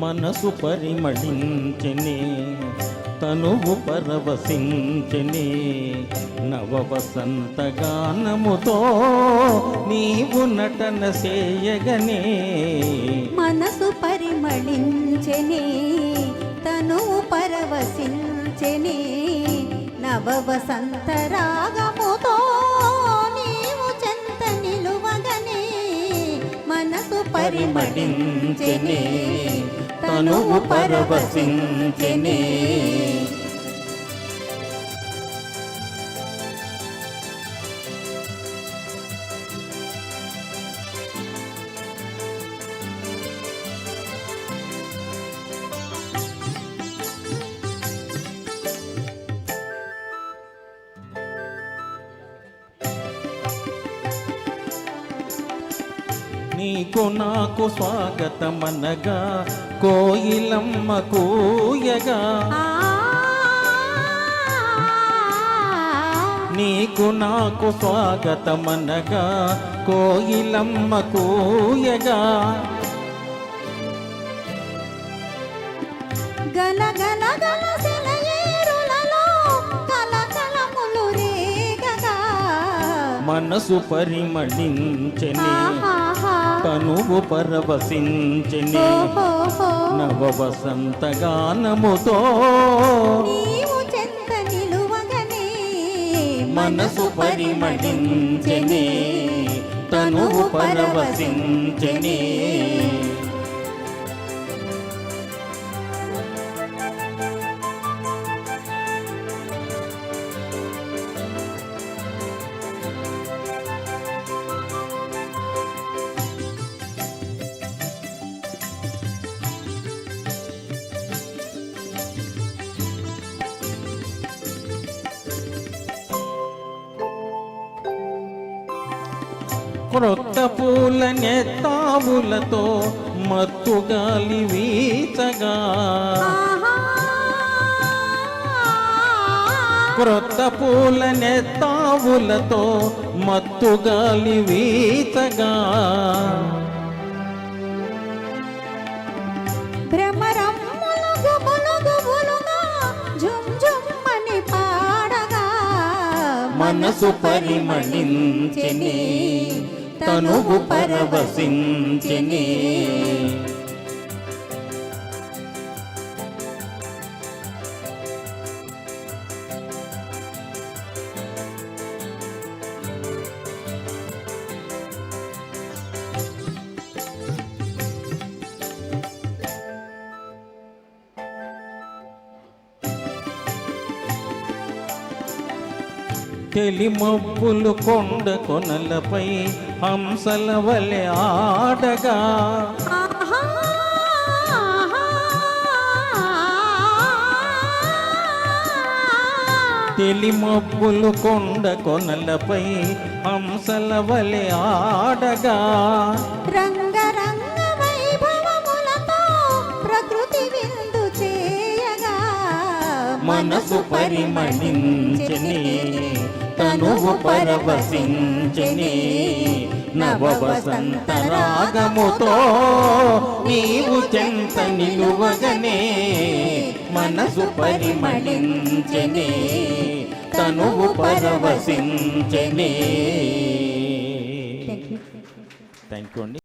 మనసు పరిమళించనే తనువు పరవశించనే నవ వసంత గానముతో నీవు నటన చేయగనే. మనసు పరిమళించెనే తను పరవశించెనే నవ వసంత రాగముతో నీవు చెంత నిలువగనే. మనసు పరిమళించెనే తనువు పరవశించినే. నీకు నాకు స్వాగతమనగా కోయిలమ్మ కూయగా. నీకు నాకు స్వాగతమనగా కోయిలమ్మ కూయగా. గల గల గల మనసు పరిమళించని. తనువు పరవశించని. నవ వసంత గానముతో మనసు పరిమళించని తనువు పరవశించని. క్రొత్త పూల నెత్తావులతో మత్తు గాలి వీచగా. క్రొత్త పూల నెత్తావులతో మత్తు గాలి వీచగా మనసు పరిమళించని. తనువు పరవశించని. తెలిమబ్బులు కొండ కొనలపై హంసల వలె ఆడగా ఆహా. తెలిమబ్బులు కొండ కొనలపై హంసల వలె ఆడగా రంగరంగ మనసు పరిమళించని తనువు పరవశించని నవ వసంత రాగముతో నీవు చెంత నిలువగనే మనసు పరిమళించని తనువు పరవశించని. థ్యాంక్ యూ అండి.